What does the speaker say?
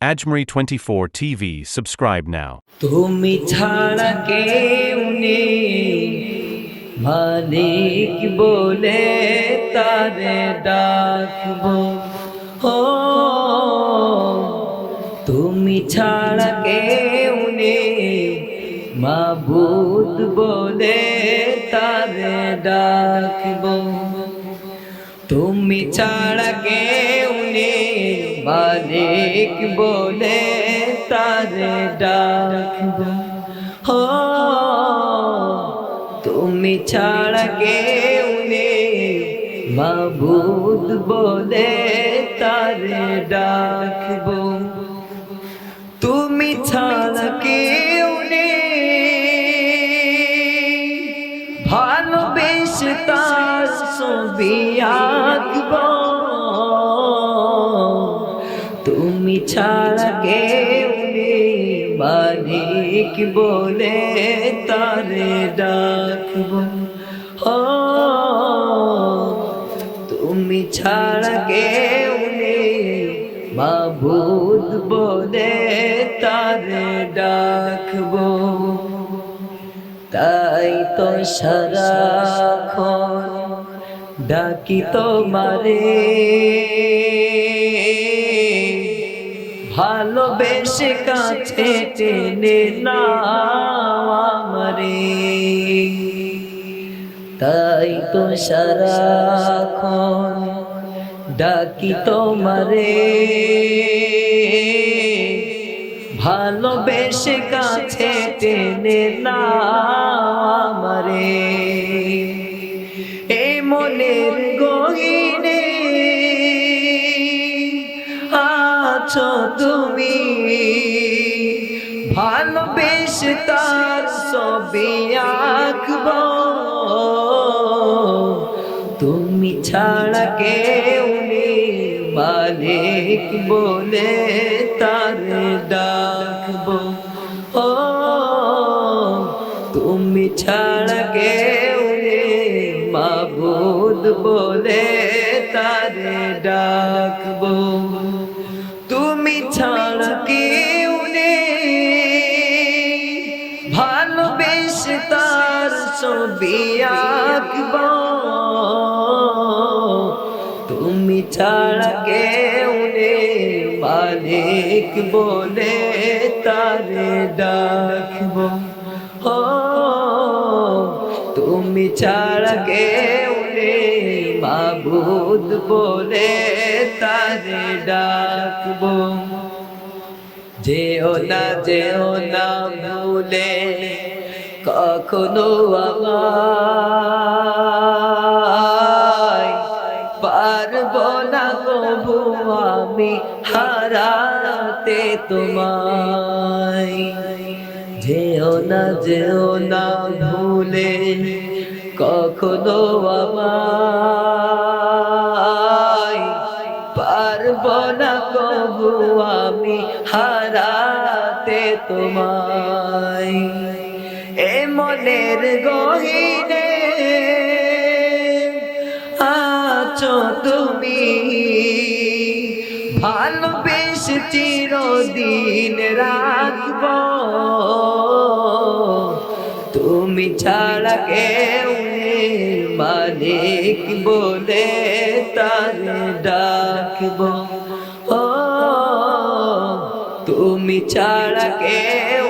Ajmeri 24 TV. Subscribe now. তুমি ছাড়া কেউ নেই মালিক বলে তারে ডাকব ও তুমি ছাড়া কেউ নেই মাবুদ বলে তারে ডাকব তুমি ছাড়া কেউ নেই মালিক বলে তারে ডাকব ও তুমি ছাড়া কেউ মাবুদ বলে তারে ডাকব তুমি ছাড়া কেউ নেই। ভালোবেসে তার ছবি আঁকব। ছাড়া নেই মালিক বলে তারে ডাকব। ও, তুমি ছাড়া নেই মাবুদ বলে তারে ডাকব। তাই তো সারাক্ষণ ডাকি তোমারে। ভালোবেসে কাছে টেনে না আমারে। তাই তো সারাক্ষণ ডাকি তোমারে। ভালোবেসে কাছে টেনে না আমারে। এই মনের গহিনে আছো তুমি। ভালোবেসে তার ছবি আঁকব। তুমি ছাড়া কেউ নেই, মালিক বলে তার ডাকব। ও, তুমি ছাড়া কেউ নেই, মাবুদ বলে তার ডাকব। তার ছবি তুমি ছাড়া কেউ নেই। মালিক বলে তারে ডাকব। ও, তুমি ছাড়া কেউ নেই। মাবুদ বলে তারে ডাকব। যেও না যেও না ভুলে কখনো আমায় পারব না কবু আমি হারাতে তোমায়। যেও না যেও না ভুলে কখনো আমায় পারব না কবু আমি হারাতে তোমায়। এ মনের গহিনে আছো তুমি। ভালোবেস চিরদিন রাখব। তুমি ছাড়া কেউ মালিক বলে তার ডাকব। ও, তুমি ছাড়া কেউ